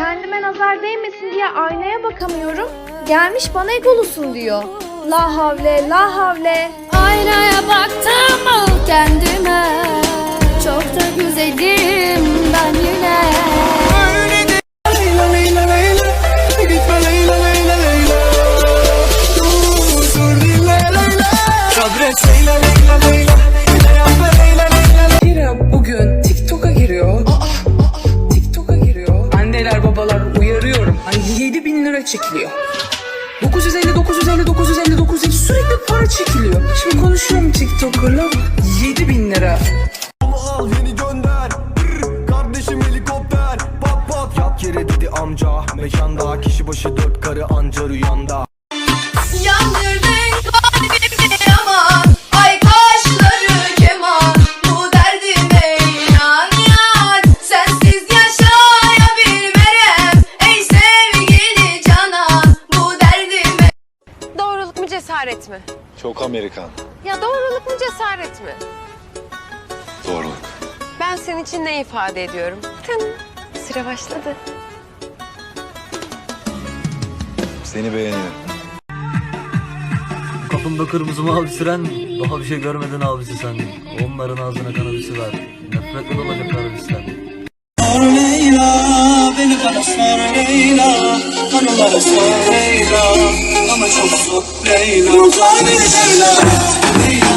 Kendime nazar değmesin diye aynaya bakamıyorum. Gelmiş bana egolusun diyor. La havle, la havle. Aynaya baktım mı kendime Çok da güzelim ben yine Leyla Leyla Anneler babalar uyarıyorum. Hani 7 bin lira çekiliyor. 950 950 950 950 sürekli para çekiliyor. Şimdi konuşuyorum TikToker'la 7 bin lira. Onu al yeni gönder Brr, Kardeşim helikopter Pat pat Yat yere dedi amca Mekanda kişi başı dört karı anca rüyanda cesaret mi? Çok Amerikan. Ya doğruluk mu cesaret mi? Doğruluk. Ben senin için ne ifade ediyorum? Tın. Süre başladı. Seni beğeniyorum. Kapında kırmızı mavi siren Daha bir şey görmedin abisi sen Onların ağzına kanabisi ver Nefretle dolacaklar bizden Leyla beni bana sor Leyla Anılara sor Leyla ama çok zor Leyla Uzay bir Leyla. Leyla.